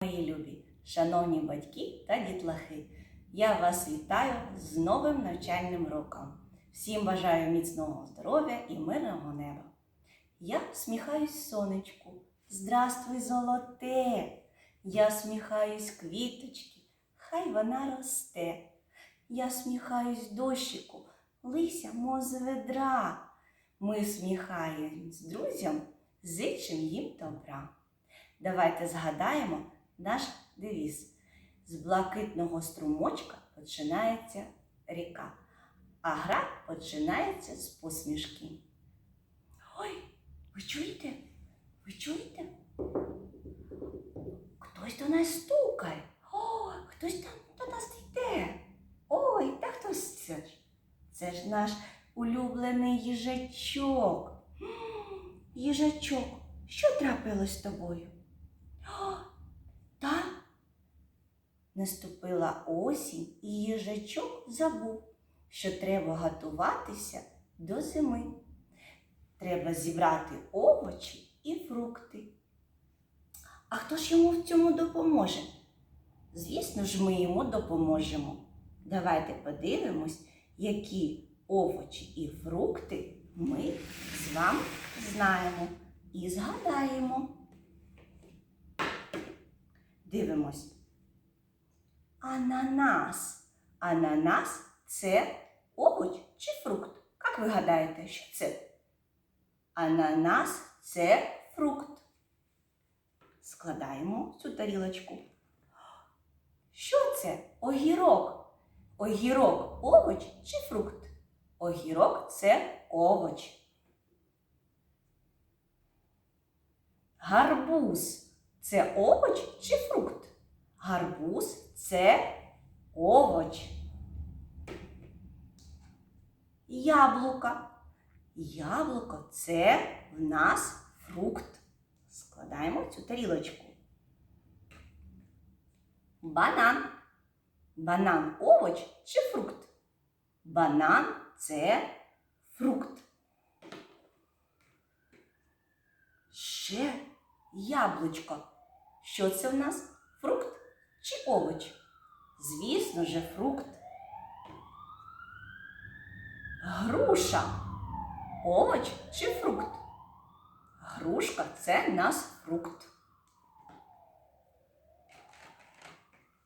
Мої любі, шановні батьки та дітлахи, я вас вітаю з новим навчальним роком. Всім бажаю міцного здоров'я і мирного неба. Я сміхаюсь сонечку. Здравствуй, золоте! Я сміхаюсь квіточки, хай вона росте. Я сміхаюсь дощику, лися мози ведра. Ми сміхаємось друзям, зичим їм добра. Давайте згадаємо наш девіз. З блакитного струмочка починається ріка, а гра починається з посмішки. Ой, ви чуєте? Ви чуєте? Хтось до нас стукає. О, хтось там до нас йде. Ой, та хтось це ж? Це ж наш улюблений їжачок. Їжачок, що трапилось з тобою? О, та наступила осінь, і їжачок забув, що треба готуватися до зими. Треба зібрати овочі і фрукти. А хто ж йому в цьому допоможе? Звісно ж, ми йому допоможемо. Давайте подивимось, які овочі і фрукти ми з вами знаємо і згадаємо. Дивимось. Ананас. Ананас це овоч чи фрукт? Як ви гадаєте, що це? Ананас це фрукт. Складаємо цю тарілочку. Що це? Огірок. Огірок овоч чи фрукт? Огірок це овоч. Гарбуз це овоч чи фрукт? Гарбуз це овоч. Яблука. Яблуко це в нас фрукт. Складаємо цю тарілочку. Банан. Банан овоч чи фрукт? Банан це фрукт. Ще яблучко. Що це в нас? Фрукт чи овоч? Звісно же, фрукт. Груша. Овоч чи фрукт? Грушка це нас фрукт.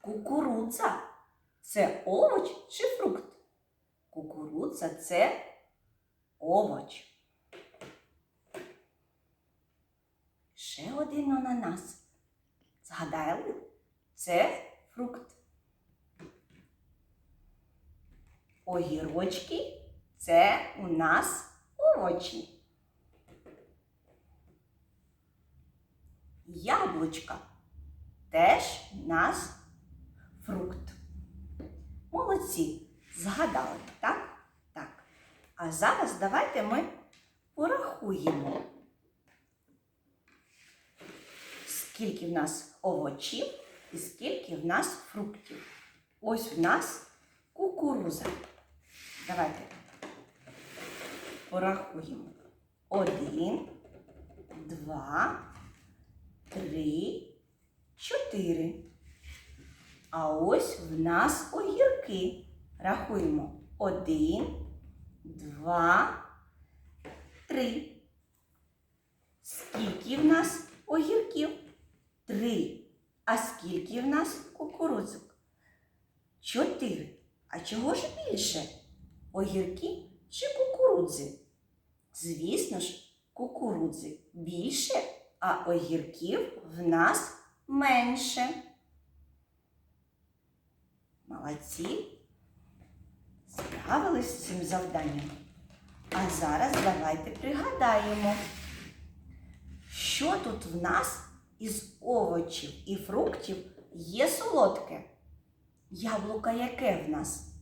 Кукурудза це овоч чи фрукт? Кукурудза це овоч. Ще один ананас. Згадали? Це фрукт. Огірочки це у нас овочі. Яблучка теж у нас фрукт. Молодці, згадали, так? Так. А зараз давайте ми порахуємо, скільки в нас овочів і скільки в нас фруктів. Ось в нас кукуруза. Давайте порахуємо. Один, два, три, чотири. А ось в нас огірки. Рахуємо. Один, два, три. Скільки в нас огірків? Три. А скільки в нас кукурудзок? Чотири. А чого ж більше? Огірки чи кукурудзи? Звісно ж, кукурудзи більше, а огірків в нас менше. Молодці. Справились з цим завданням. А зараз давайте пригадаємо, що тут в нас із овочів і фруктів є солодке. Яблука яке в нас?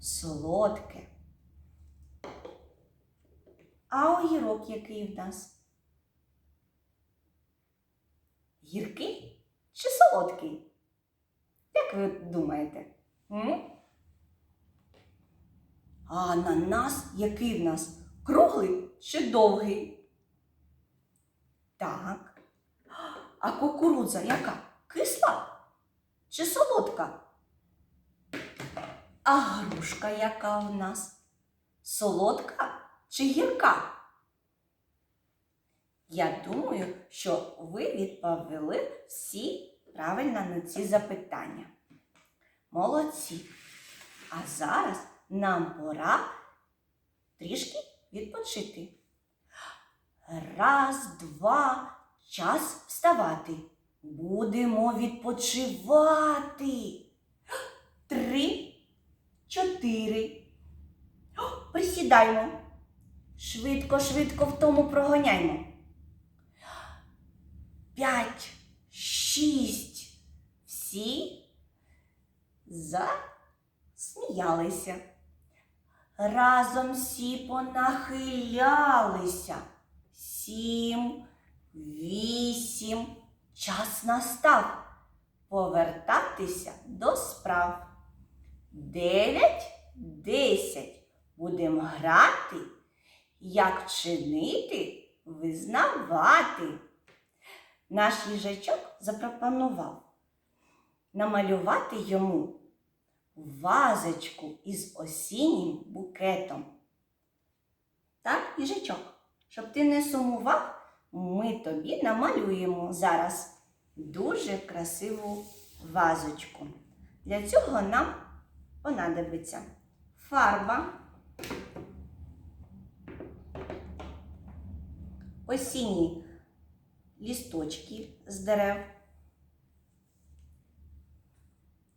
Солодке. А огірок який в нас? Гіркий чи солодкий? Як ви думаєте? М? А ананас який в нас? Круглий чи довгий? Так. А кукурудза яка? Кисла чи солодка? А грушка яка у нас? Солодка чи гірка? Я думаю, що ви відповіли всі правильно на ці запитання. Молодці. А зараз нам пора трішки відпочити. Раз, два, час вставати. Будемо відпочивати. Три, чотири. О, Присідаймо. Швидко, швидко в тому прогоняймо. П'ять, шість. Всі засміялися. Разом всі понахилялися. Сім, вісім. Час настав повертатися до справ. Дев'ять, десять. Будемо грати, як вчинити, визнавати. Наш їжачок запропонував намалювати йому вазочку із осіннім букетом. Так, їжачок, щоб ти не сумував, ми тобі намалюємо зараз дуже красиву вазочку. Для цього нам понадобиться фарба, осінні лісточки з дерев,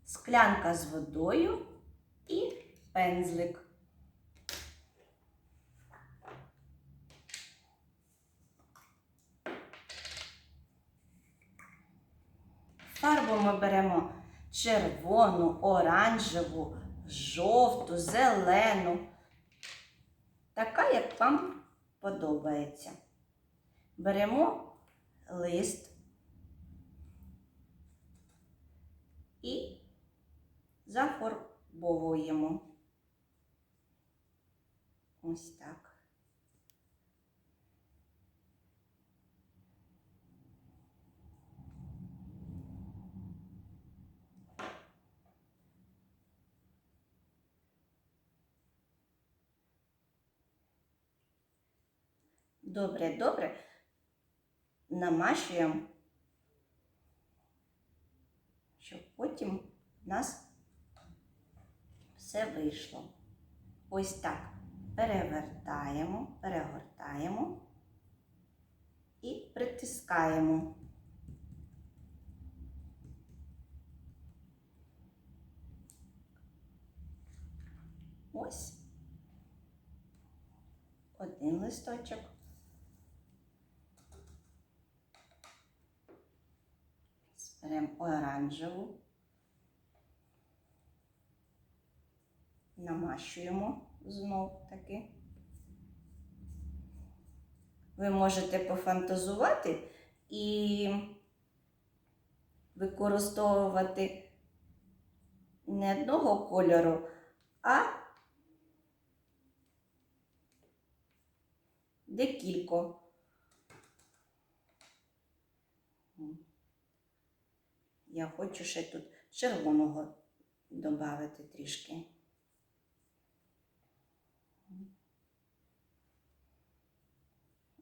склянка з водою і пензлик. Фарбу ми беремо червону, оранжеву, жовту, зелену. Така, як вам подобається. Беремо лист і зафарбовуємо. Ось так. Добре, добре. Намащуємо, щоб потім в нас все вийшло. Ось так. Перевертаємо, перегортаємо і притискаємо. Ось один листочок. Беремо оранжеву, намащуємо знов таки. Ви можете пофантазувати і використовувати не одного кольору, а декілько. Я хочу ще тут червоного додати трішки.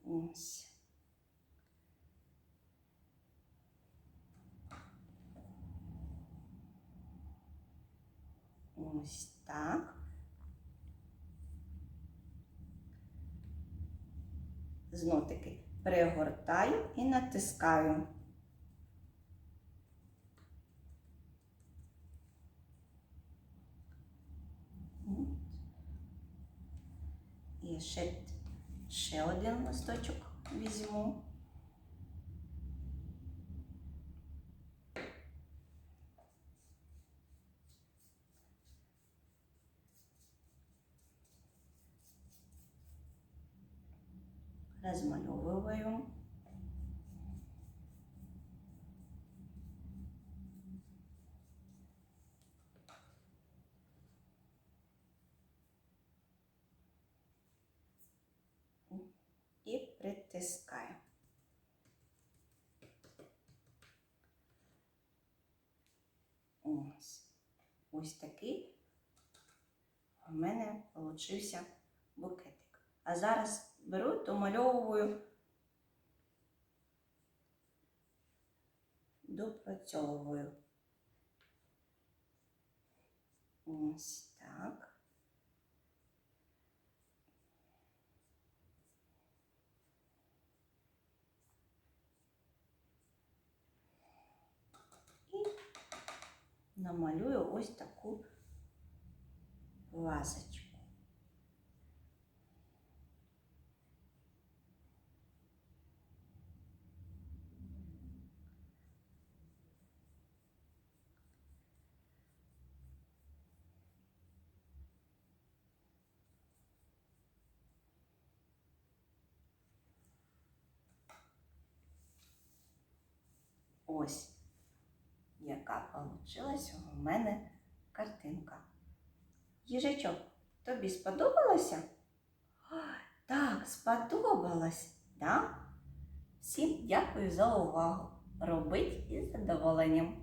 Ось. Ось так. Знов таки перегортаю і натискаю. Ще, ще один листочок візьму. Розмальовую. притискаємо. Ось ось такий у мене получився букетик. А зараз беру, домальовую, допрацьовую. Ось так. Намалюю ось таку вазочку. Ось яка получилась у мене картинка. Їжачок, тобі сподобалося? Так, сподобалось, да? Всім дякую за увагу. Робить із задоволенням.